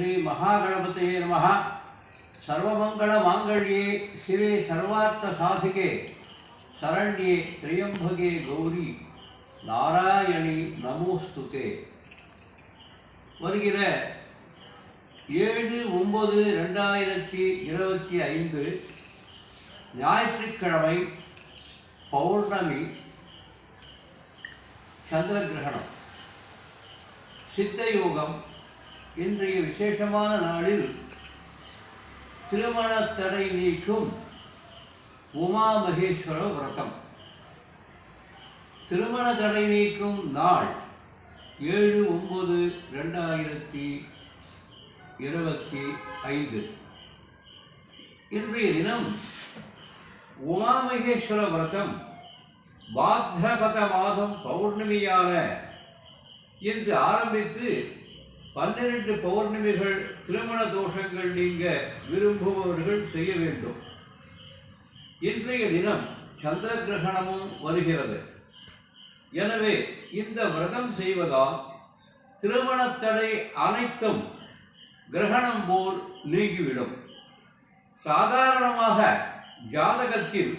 ஸ்ரீ மகாகணபதியே நம. சர்வமங்கள மாங்கல்யே சிவே சர்வார்த்த சாதிகே. சரண்யே திரியம்பகே கௌரி. நாராயணி நமோஸ்துதே. வருகிற ஏழு ஒன்பது ரெண்டாயிரத்தி இருபத்தி ஐந்து ஞாயிற்றுக்கிழமை பௌர்ணமி சந்திர கிரகணம் சித்த யோகம் இன்றைய விசேஷமான நாளில் திருமண தடை நீக்கும் உமா மகேஸ்வர விரதம். திருமண தடை நீக்கும் நாள் ஏழு ஒன்பது ரெண்டாயிரத்தி இருபத்தி ஐந்து. இன்றைய தினம் உமாமகேஸ்வர விரதம் பாத்ரபத மாதம் பௌர்ணமியான என்று ஆரம்பித்து பன்னிரண்டு பௌர்ணமிகள் திருமண தோஷங்கள் நீங்க விரும்புபவர்கள் செய்ய வேண்டும். இன்றைய தினம் சந்திர கிரகணமும் வருகிறது. எனவே இந்த விரதம் செய்வதால் திருமணத்தடை அனைத்தும் கிரகணம் போல் நீங்கிவிடும். சாதாரணமாக ஜாதகத்தில்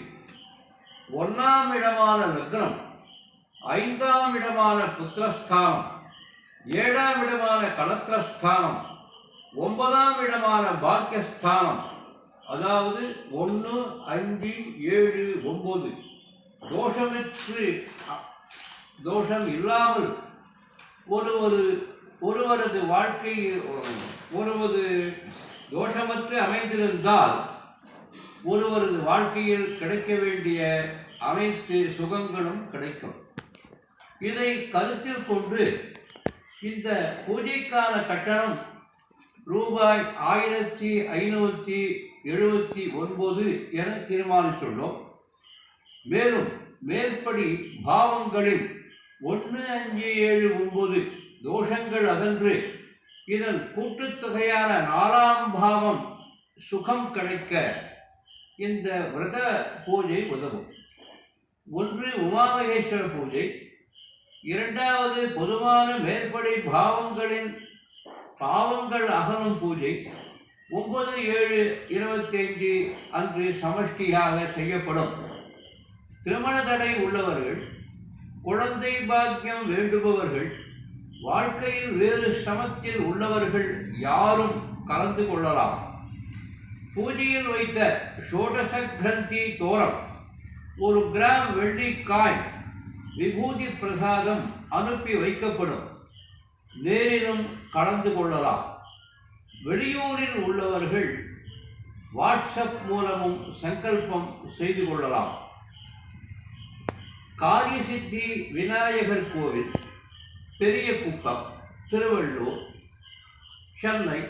ஒன்றாம் இடமான லக்னம் ஐந்தாம் இடமான புத்திரஸ்தானம் ஏழாம் இடமான கலத்திரஸ்தானம் ஒன்பதாம் இடமான பாக்கியஸ்தானம் அதாவது ஒன்று அஞ்சு ஏழு ஒம்பது தோஷமிற்று தோஷம் இல்லாமல் ஒருவர் ஒருவரது வாழ்க்கை ஒருவது தோஷமற்று அமைந்திருந்தால் ஒருவரது வாழ்க்கையில் கிடைக்க வேண்டிய அனைத்து சுகங்களும் கிடைக்கும். இதை கருத்தில் கொண்டு இந்த பூஜைக்கான கட்டணம் ரூபாய் ஆயிரத்தி ஐநூற்றி எழுபத்தி ஒன்பது என தீர்மானித்துள்ளோம். மேலும் மேற்படி பாவங்களில் ஒன்று அஞ்சு ஏழு ஒன்பது தோஷங்கள் அகன்று இதன் கூட்டுத்தொகையான நாலாம் பாவம் சுகம் கிடைக்க இந்த விரத பூஜை உதவும். ஒன்று உமாமகேஸ்வர பூஜை இரண்டாவது பொதுவான மேற்படி பாவங்களின் பாவங்கள் அகலும் பூஜை. ஒன்பது ஏழு இருபத்தைந்து அன்று சமஷ்டியாக செய்யப்படும். திருமண தடை உள்ளவர்கள் குழந்தை பாக்கியம் வேண்டுபவர்கள் வாழ்க்கையில் வேறு சிரமத்தில் உள்ளவர்கள் யாரும் கலந்து கொள்ளலாம். பூஜையில் வைத்த ஷோடச கிரந்தி தோரம் ஒரு கிராம் வெள்ளிக்காய் விபூதி பிரசாதம் அனுப்பி வைக்கப்படும். நேரிலும் கலந்து கொள்ளலாம். வெளியூரில் உள்ளவர்கள் வாட்ஸ்அப் மூலமும் சங்கல்பம் செய்து கொள்ளலாம். காரியசித்தி விநாயகர் கோவில் பெரிய குப்பம் திருவள்ளூர் சென்னை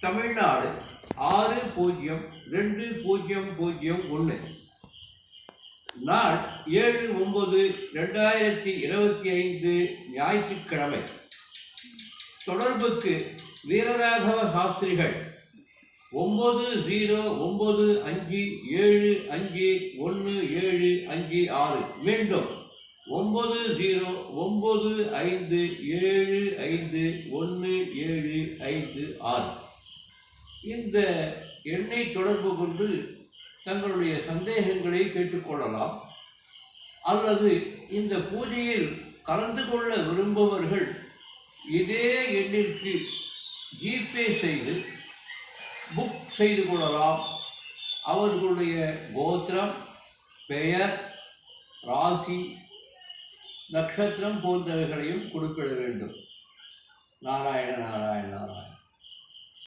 தமிழ்நாடு ஆறு பூஜ்ஜியம் ரெண்டு பூஜ்ஜியம் பூஜ்ஜியம் ஒன்று. நாள் ஏழு ஒன்பது ரெண்டாயிரத்தி இருபத்தி ஐந்து ஞாயிற்றுக்கிழமை. தொடர்புக்கு வீரராகவ சாஸ்திரிகள் ஒம்பது ஜீரோ ஒம்பது அஞ்சு ஏழு அஞ்சு ஒன்று ஏழு அஞ்சு ஆறு. மீண்டும் ஒம்பது ஜீரோ ஒம்பது ஐந்து ஏழு ஐந்து ஒன்று ஏழு ஐந்து ஆறு. இந்த எண்ணை தொடர்பு கொண்டு தங்களுடைய சந்தேகங்களை கேட்டுக்கொள்ளலாம். அல்லது இந்த பூஜையில் கலந்து கொள்ள விரும்பவர்கள் இதே எண்ணிற்கு ஜிபே செய்து புக் செய்து கொள்ளலாம். அவர்களுடைய கோத்திரம் பெயர் ராசி நட்சத்திரம் போன்றவைகளையும் குறிப்பிட வேண்டும். நாராயண நாராயண நாராயண.